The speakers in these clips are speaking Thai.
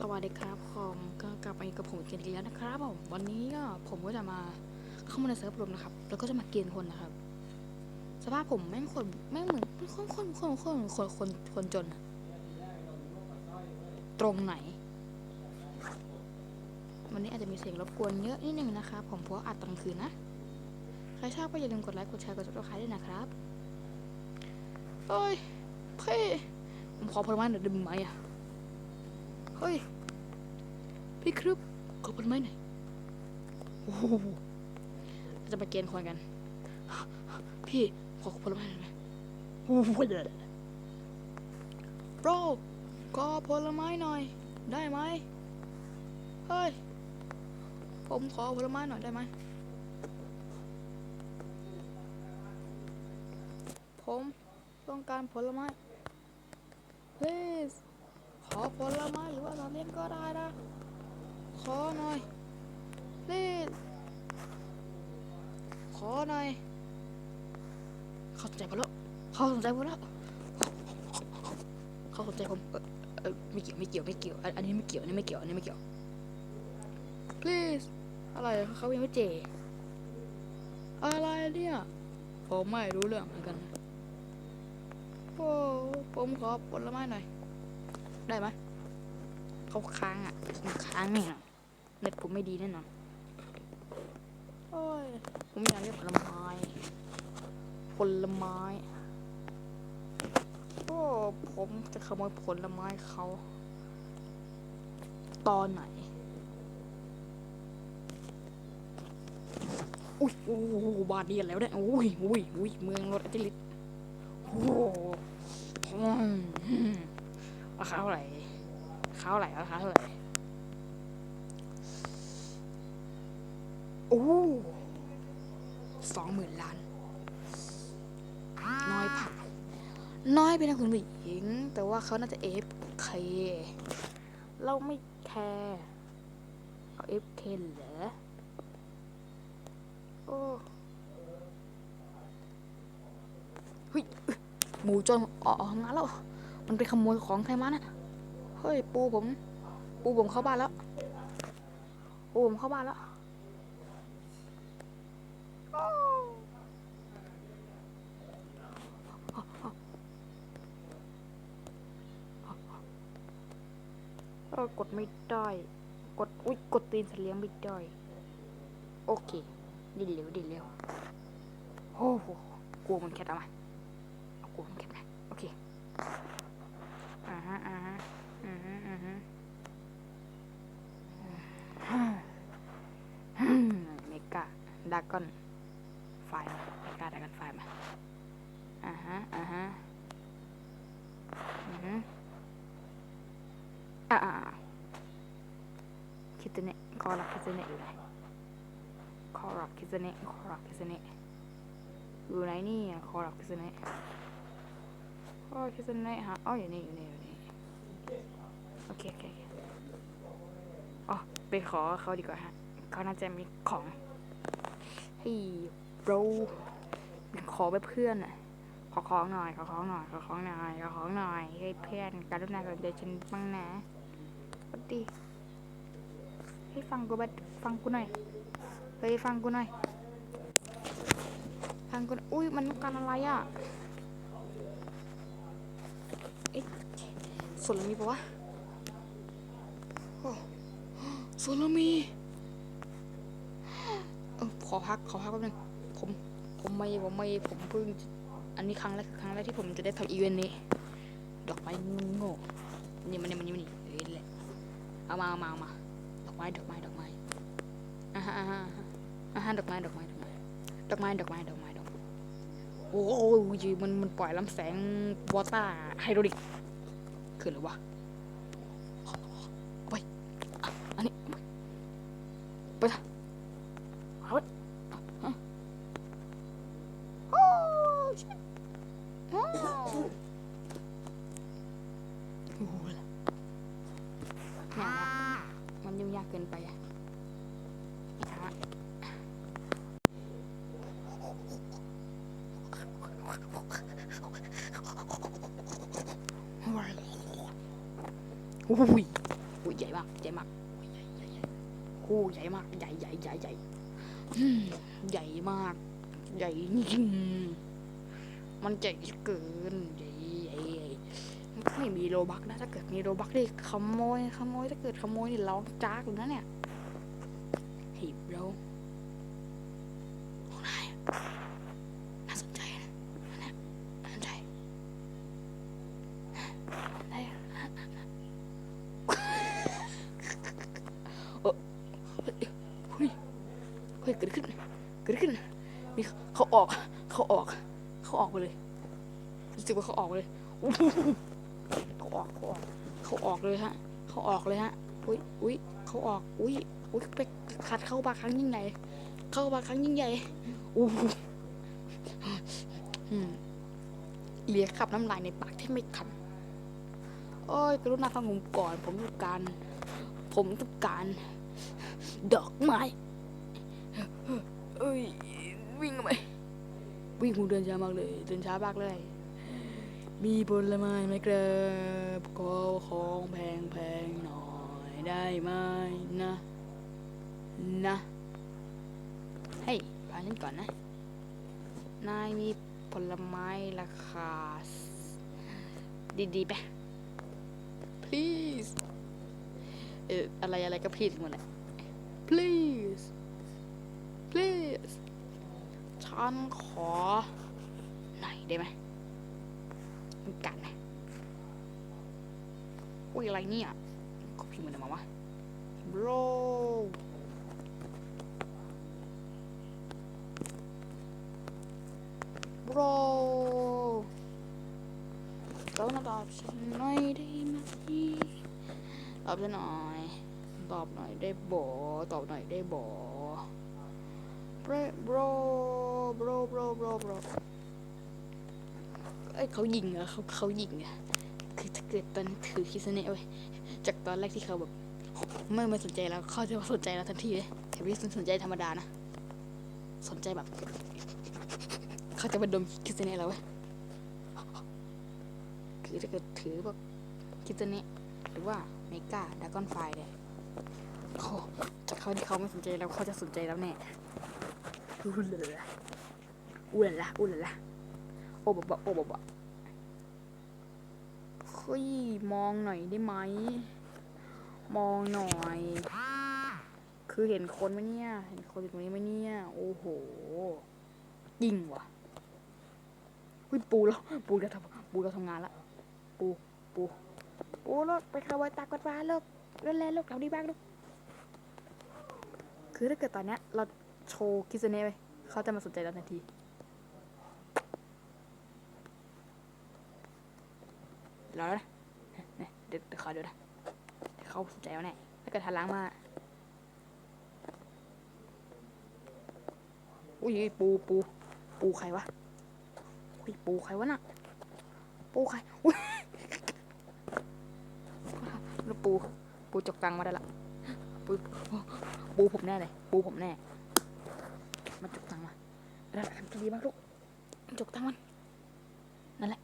สวัสดีครับผมก็กลับมาอีกกับผมเกนอีกแล้วนะครับผมวันนี้ก็ผมก็จะมาเข้ามาในเซิร์ฟรวมนะครับ แล้วก็จะมาเกณฑ์คนนะครับ สภาพผมแม่งคนแม่งเหมือนเป็นคนคนคนคนคนคนคนจน ตรงไหน วันนี้อาจจะมีเสียงรบกวนเยอะนิดนึงนะครับผมเพราะว่าอัดตอนกลางคืนนะ ใครชอบก็อย่าลืมกดไลค์กดแชร์กดซับสไครต์ด้วยนะครับเฮ้ยเพ่ผมขอผลไม้หน่อยได้ไหมอะ เฮ้ย พี่ครับขอผลไม้หน่อยโอ้โหเราจะไปเกณฑ์คนกัน พี่ขอผลไม้หน่อยไหมโอ้โหเดี๋ยวโบรขอผลไม้หน่อย ได้ไหมเฮ้ย ผมขอผลไม้หน่อยได้ไหม ผมต้องการผลไม้ please ข อผลไม้หรือว่าสัตว์เลี้ยงก็ได้นะ ขอหน่อย please ขอหน่อย เขาสนใจผมแล้ว เขาสนใจผมแล้ว เขาสนใจผมเออไม่เกี่ยวไม่เกี่ยวไม่เกี่ยวอันอันนี้ไม่เกี่ยว อันนี้ไม่เกี่ยว อันนี้ไม่เกี่ยว please อะไรเขายังไม่เจ อะไรเนี่ย ผมไม่รู้เรื่องเหมือนกันโอ้ผมขอผลไม้หน่อย ได้ไหมเขาค้างอะมันค้างเนี่ยเน็ตผมไม่ดีแน่นอนโอ้ยผมอยากได้ผลไม้ผลไม้โอ้ผมจะขโมยผลไม้เขาตอนไหนอุ้ยโอ้โหบาทเดียนแล้วเนี่ยอุ้ยอุ้ยอุ้ยเมืองรถอัจลิตโอ้โหอืมอืม ราคาเท่าไหร่ราคาเท่าไหร่ราคาเท่าไหร่โอ้สองหมื่นล้าน น้อยผ่านน้อยไปนะคุณผู้หญิง แต่ว่าเขาน่าจะ FK เราไม่แคร์เอา FK เหรอโอ้เฮ้ยหมูจนออกงานแล้ว มันไปขโมยของใครมานั่นเฮ้ยปูผม ปูผมเข้าบ้านแล้ว ปูผมเข้าบ้านแล้วอ้ากดไม่ได้ กด อุ๊ย กดตีนสัตว์เลี้ยงไม่ได้ โอเค ดีเร็วดีเร็วโอ้โหกลัวมันแคทเอามาเอากลัวมันแคทมาโอเค อ่าฮะ อ่าฮะ อือฮึอือฮึเมกาดา กอนไฟล์เมกาดากอนไฟล์มาอ่าฮะอ่าฮะอือฮึอ่าคิดตัวเนี้ก็รับคิดตัวเนี้อยู่ไหนคอรับคิสเนะคอรับคิสเนะอยู่ไหนนี่คอรับคิสเนะคอรับคิสเนะฮะอ๋ออยู่นี่อยู่นี่อยู่นี่โอเคโอเคโอเคอ๋อไปขอเขาดีกว่าฮะเขาน่าจะมีของ ฮ้ยโบรขอไปเพื่อนอะขอของหน่อย ขอของหน่อย ขอของหน่อย ขอของหน่อยให้เพื่อนการุณาสนใจฉันบ้างนะปกติให้ฟังกูบัดฟังกูหน่อย เฮ้ยฟังกูหน่อย ฟังกู อุ้ยมันต้องการอะไรอะเอ๊ะส่วนมีปะวะโอ้ส่วนมี ขอพักขอพักแป๊บนึงผมผมไม่ผมไม่ผมเพิ่งอันนี้ครั้งแรกครั้งแรกที่ผมจะได้ทำอีเวนต์นี้ ดอกไม้โง่นี่มันนี่มันนี่มันนี่เอ้ยแหละเอามาเอามาเอามาดอกไม้ดอกไม้ดอกไม้อ่าฮะอ่าฮะอ่าฮะดอกไม้ดอกไม้ดอกไม้ดอกไม้ดอกไม้ดอกไม้ดอกไม้โอ้ยมันมันปล่อยลำแสงวอต้าไฮโดรลิกคืออะไรวะไปอะอันนี้ไปไปเอาไปอะโอ้ชิบอ้าวโอ้โหเนี่ยนะมันยุ่งยา กเกินไปอะช้าอุ้ยอุ้ยใหญ่มากใหญ่มากโอ้ยใหญ่ใหญ่ใหญ่โอ้ใหญ่มากใหญ่ใหญ่ใหญ่ใหญ่อืมใหญ่มาก ใหญ่จริงมันใหญ่เกินใหญ่ใหญ่ใหญ่ไม่มี โลบักนะถ้าเกิดมีโลบักนี่ขโมยขโมยถ้าเกิดขโมยนี่ร้องจากเลยนะเนี่ยหีบเราของนายน่าสนใจนะนเนี้ยน่าสนใจได้อะเออเฮ้ยเฮ้ยเกิดขึ้นเกิดขึ้นมีเขาออกเขาออกเขาออกไปเลยรู้สึกว่าเขาออกไปเลย ออกเลยฮะ เขาออกเลยฮะ อุ้ยอุ้ยเขาออก อุ้ยอุ้ยไปขัดเข้าบาครั้งยิ่งใหญ่ เข้าบาครั้งยิ่งใหญ่อู้หูอืมเลียขับน้ำลายในปากที่ไม่คันโอ้ยกรุณาฟังผมก่อน ผมต้องการ ผมต้องการ ดอกไม้เอ้ยวิ่งออกไปวิ่งคงเดินช้ามากเลย เดินช้ามากเลย มีผลไม้ไหมครับขอของแพงๆหน่อยได้ไหมนะ นะเฮ้ยฟังฉันก่อนนะ นายมีผลไม้ราคา ดีๆไป please เอออะไรอะไรก็ please หมดแหละ please please ฉันขอ หน่อยได้ไหม มันกัดนะอุ้ยอะไรเนี่ยเขาพิมพ์มันมาวะ bro บรแล้วนะตอบฉันหน่อยได้ไหมตอบฉันหน่อย ตอบหน่อยได้บ่ตอบหน่อยได้บ่ bro bro bro bro bro bro เอ้ยเขายิงเหรอเขาเขายิงอะคือถ้าเกิดตอนถือคิสเนะเว้ยจากตอนแรกที่เขาแบบไม่ไม่สนใจแล้วเขาจะมาสนใจเราทันทีเลยแต่ไม่สนใจธรรมดานะสนใจแบบเขาจะมาดมคิสเนะเราเว้ยคือถ้าเกิดถือแบบคิสเนะหรือว่าเมกาดากอนไฟเนี่ยเขาจากเขาที่เขาไม่สนใจเราเขาจะสนใจเราแน่อู้ลาลาอู้ลาลาอู้ลลาโอ้บบะโอ้บบะเฮ้ยมองหน่อยได้ไหม มองหน่อย คือเห็นคนไหมเนี่ย เห็นคนอยู่ตรงนี้ไหมเนี่ย โอ้โหยิงว่ะเฮ้ยปูแล้ว ปูจะทำปูจะทำงานละ ปู ปู ปูเลิกไปขโมยตากวาดบ้าเลิกเล่นเล่นเลิกเราดีบ้างลูก คือถ้าเกิดตอนเนี้ยเราโชว์คิสเน่ไปเขาจะมาสนใจเราทันที แล้วนะเดี๋ยวเดี๋ยวขอดูนะเขาสนใจเราแน่ถ้าเกิดทันล้างมา อุ้ยปูปูปูใครวะ อุ้ยปูใครวะน่ะ ปูใคร อุ้ยแล้วปู ปูจกตังมาได้ละ ปู ปูผมแน่เลย ปูผมแน่มันจกตังมาแล้ทำดีมากลูก จกตังมัน นั่นแหละ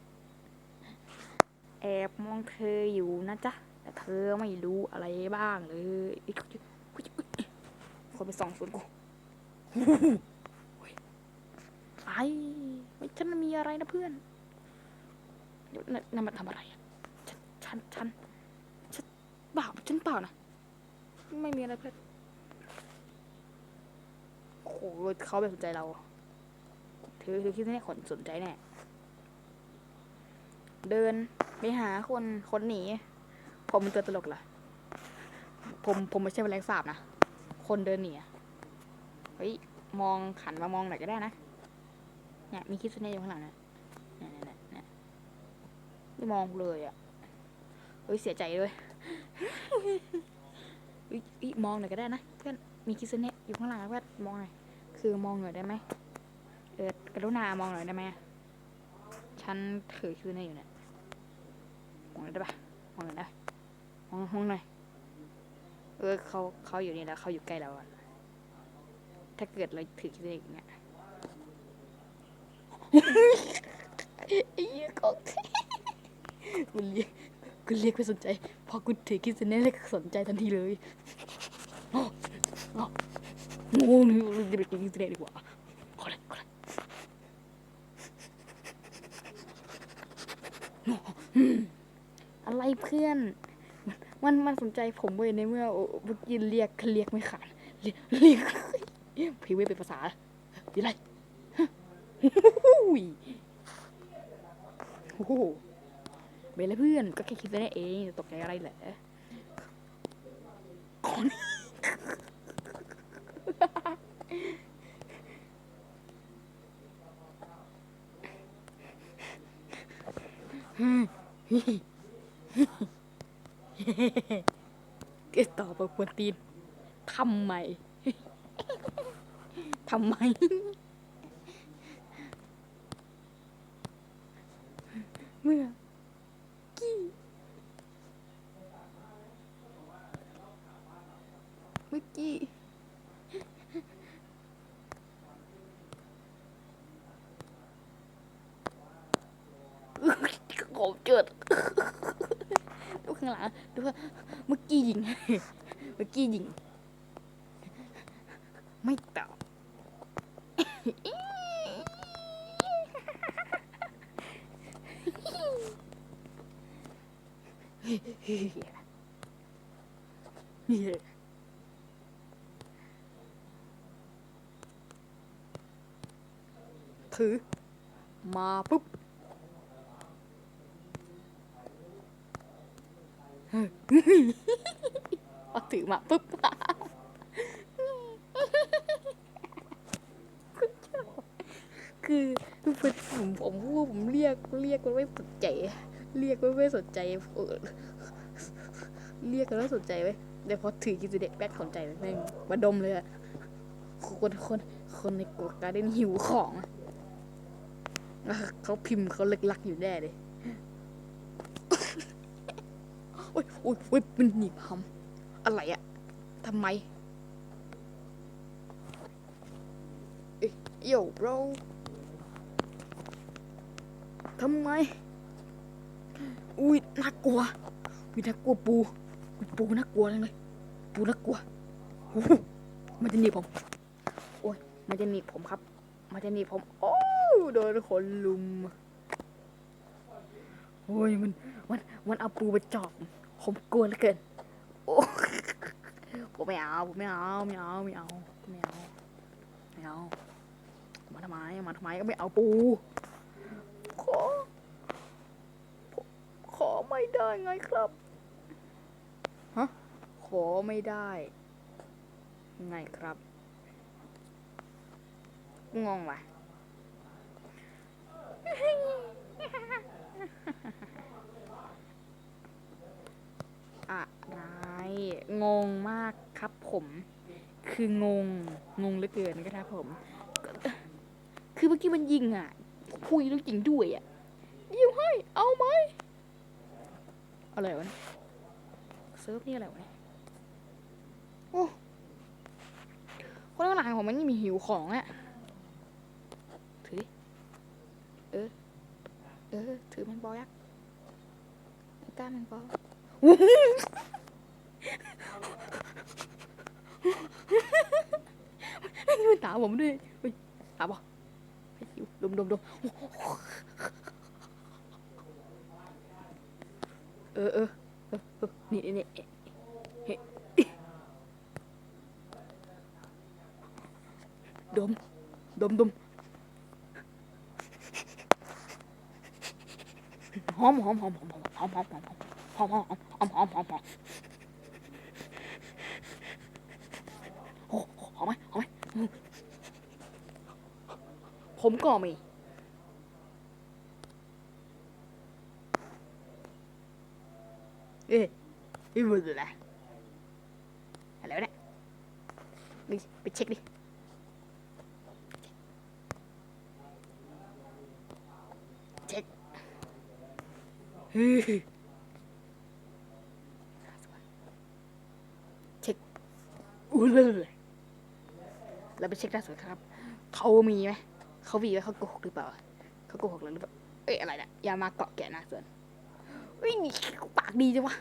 แอ บมองเธออยู่นะจ๊ะ แต่เธอไม่รู้อะไรบ้างเลยคนไปส่องสวนกูไอ้ไม่ฉันมีอะไรนะเพื่อนนั่นมันทำอะไรฉันฉันฉันฉันเปล่าฉันเปล่านะ ไม่มีอะไรเพื่อนโอ้โหเขาไม่สนใจเรา เธอเธอคิดว่าเนี่ยคนสนใจแน่ เดินไปหาคนคนหนี ผมเป็นตัวตลกเหรอ ผมผมไม่ใช่แมลงสาบนะ คนเดินหนีอะเฮ้ย มองขันมามองหน่อยก็ได้นะ เนี่ยมีคิดเสน่ห์อยู่ข้างหลังนะเนี่ยเนี่ยเนี่ยไม่มองเลยอะ เฮ้ยเสียใจด้วยเฮ้ยเฮ้ยมองหน่อยก็ได้นะเพื่อนมีคิดเสน่ห์อยู่ข้างหลังนะเพื่อนมองหน่อยคือมองหน่อยได้ไหมเออกรุณามองหน่อยได้ไหมฉันถือคิดเน่อยู่เนี่ย มองได้ปะมองหน่อยได้ปะมองมองหน่อยเออเขาเขาอยู่นี่แล้วเขาอยู่ใกล้เราอะถ้าเกิดเราถือคิดเสน่ห์อย่างเงี้ยไอ้เหี้ยของมันเลี้ยงกูเรียกไม่สนใจ พอกูถือคิสเน่เลยสนใจทันทีเลยอ๋ออ๋อโง่นี่เราจะไปกินคิสเน่ดีกว่าขอเลยขอเลยอ๋ออืม อะไรเพื่อน มันมันสนใจผมเว้ยในเมื่อเมื่อกี้เรียกเรียกไม่ขาดเรียกเรียกพี่เว้ยเป็นภาษาดีไรอุ้ยโอ้โหเบลเลยเพื่อนก็แค่คิดไปได้เองจะตกใจอะไรเหรอคน เกตอบแบบควรตีนทำไมทำไม เมื่อ ウキリ参った。いや。ถือ พอถือมาปุ๊บคือคือผมผมพูดผมเรียกเรียกมันไม่สนใจ เรียกมันไม่สนใจเออเรียกกันแล้วสนใจไว้ยเดี๋ยวพอถือกินเด็กแป๊กสนใจแม่งมาดมเลยอะคนคนคนในกดการเด้นหิวของอะเขาพิมพ์เขาเลึกลักอยู่แน่เลยโอ้ยโอ้ยโอ้ยมันหนีบหำ อะไรอะทำไมเอ้ยโย่ bro ทำไม อุ้ยน่ากลัวมีน่ากลัวปูอุ๊ยปูน่ากลัวจังเลยปูน่ากลัวโอ้โมันจะหนีผม โอ้ย มันจะหนีผมครับ มันจะหนีผม โอ้โดนคนลุม โอ้ย มัน มัน มันเอาปูไปจอบ ผมกลัวเหลือเกิน โอ้ ผมไม่เอาผมไม่เอาไม่เอาไม่เอาไม่เอาไม่เอามาทำไมมาทำไมก็ไม่เอาปูขอขอไม่ได้ไงครับฮะขอไม่ได้ไงครับงงว่ะอะไร งงมาก ครับ ผม คืองงงงเหลือเกินนะครับผม คือเมื่อกี้มันยิงอะคุยแล้วยิงด้วยอะยิงให้เอาไหมอะไรวะเซิร์ฟนี่อะไรวะโอ้คนข้างหลังผมมันนี่มีหิวของอะถือดิเออเออถือแมงปอยักษ์ไม่กล้ามันตามผมด้วยเฮ้ยตามปะเฮ้ยหิวดมดมดมเอ อเออเออเออนี่นี่นี่เฮ้ยดมดมดมหอมหอมหอมหอมห ผมก็มีเอ๊ะไม่รู้เลยอะไรวะเนี่ยไปไปเช็คดิเช็คเฮ้ยเช็คอู้เลย แล้วไปเช็คล่าสุดครับ เขามีไหมเขามีไหมเขาโกหกหรือเปล่าเขาโกหกหรือเปล่าเอ้ยอะไรเนี่ยอย่ามาเกาะแกะนะส่วนเฮ้ยปากดีจังวะ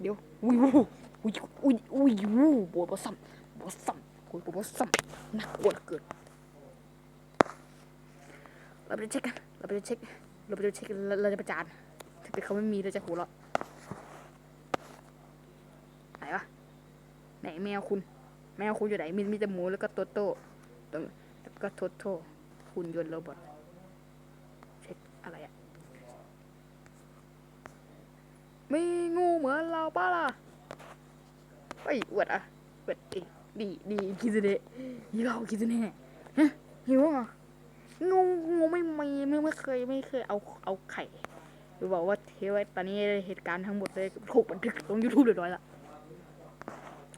เดี๋ยวอุ้ยอุ้ยอุ้ยอุ้ยอุ้ยบวบอสัมบอสัมโอ้ยบวบอสัมน่ากลัวเกินเราไปเช็คกันเราไปเช็คเราไปเช็คเราเราจะประจานถ้าเกิดเขาไม่มีเราจะหัวเราะไหนวะไหนแมวคุณ แมวคุณอยู่ไหนมีมีแต่หมูแล้วก็โตโต้ตรงแล้วก็โทโต้หุ่นยนต์โรบอทเช็คอะไรอะมีงูเหมือนเราป้าล่ะเฮ้ยอวดอะอวดดิดีดีคิดเดะยี่เราคิดเดะฮะหิวอะงูงูไม่มีไม่ไม่เคยไม่เคยเอาเอาไข่หรือบอกว่าเทไว้ตอนนี้เหตุการณ์ทั้งหมดเลยถูกบันทึกลงยูทูบเรียบร้อยละ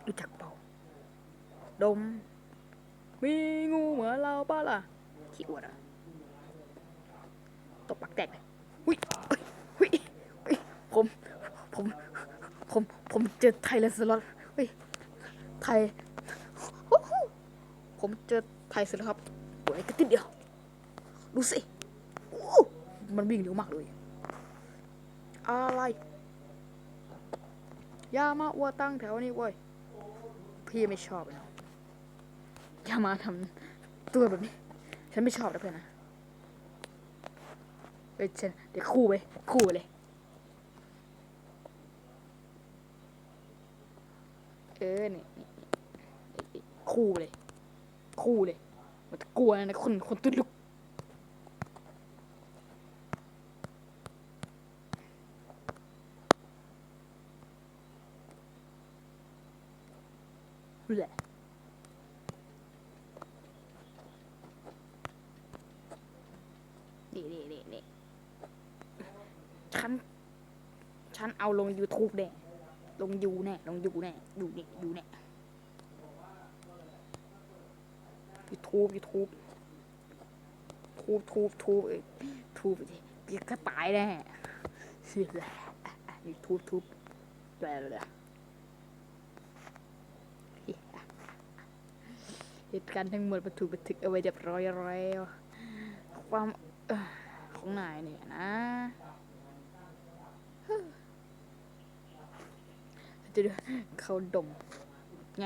รู้จัก ดม มีงูเหมือนเราป้าล่ะ ขี้อวดอะตบปากแตกเลยหุยเฮ้ยเฮ้ยผม ผม ผม ผมเจอไทยแลสล็อตเฮ้ย ไทย ผมเจอไทยสล็อตครับตัวไอ้กระติดเดียว ดูสิ มันวิ่งเร็วมากเลย อะไร อย่ามาอวดตั้งแถวนี้เว้ย พี่ไม่ชอบเลยเนะ อย่ามาทำตัวแบบนี้ ฉันไม่ชอบนะเพื่อนนะเดี๋ยฉันเดี๋ยวคู่ไปคู่เลย เออนี่นี่นี่คู่เลย คู่เลย มันกลัวนะคนคนตุ้ลุกแหละนี่นี่นี่นี่ฉัน ฉัน เอาลง YouTube แน่ลงยูแน่ลงยูแน่ยูนี่ยูแน่ YouTube YouTube ทูบทูบทูบเอ้ยทูบดิเดี๋ยวก็ตายแน่เสียแล้วนี่ทูบทูบแล้วแล้วเหตุการณ์ทั้งหมดมันถูกบันทึกเอาไว้เรียบร้อยแล้วความของนายเนี่ยนะ จะดูเขาดมไง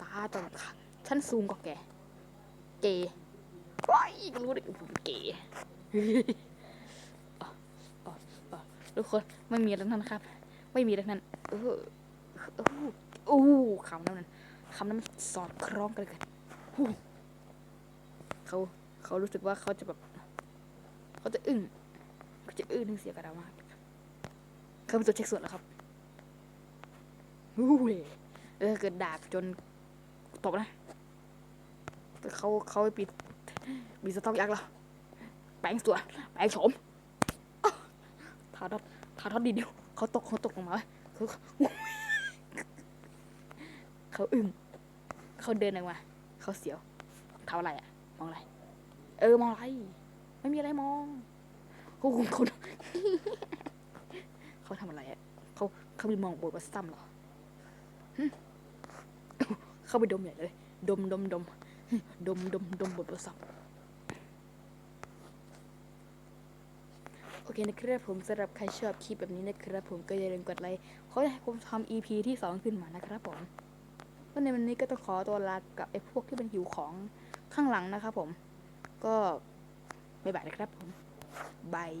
ตาตอนค่ะฉันซูมก็แก เกย์ว้ายรู้ดิเกย์อะอะอะทุกคนไม่มีแล้วนั่นครับ ไม่มีแล้วนั่นเออเออโอ้คำนั้นมันคำนั้นมันสอดคล้องกันเลยฮู้เขาเขารู้สึกว่าเขาจะแบบ เขาจะอึ้งเขาจะอึ้งถึงเสียกระดามากเขาเป็นตัวเช็คส่วนแล้วครับ เออเกิดดาบจนตบนะแต่เขาเขาไปปิดมีสต็อกยักษ์แล้วแปลงสวนแปลงโฉมอ้าทาทอดทาทอดดีเดียวเขาตกเขาตกลงมาเขาเขาอึ้งเขาเดินออกมาเขาเสียวทำอะไรอะมองอะไร เออมองอะไร ไม่มีอะไรมองเขาเขาเขาทำอะไรอะเขาเขาไปมองบทว่าซ้ำเหรอ เข้าไปดมใหญ่เลย ดมดมดมดมดมดมบทประสับโอเคนะครับผมสำหรับใครชอบคลิปแบบนี้นะครับผมก็อย่าลืมกดไลค์ขอให้ผมทำ EP ที่สองขึ้นมานะครับผมวันในวันนี้ก็ต้องขอตัวลากับไอ้พวกที่เป็นหิวของข้างหลังนะครับผม ก็ บ๊ายบายนะครับผมบาย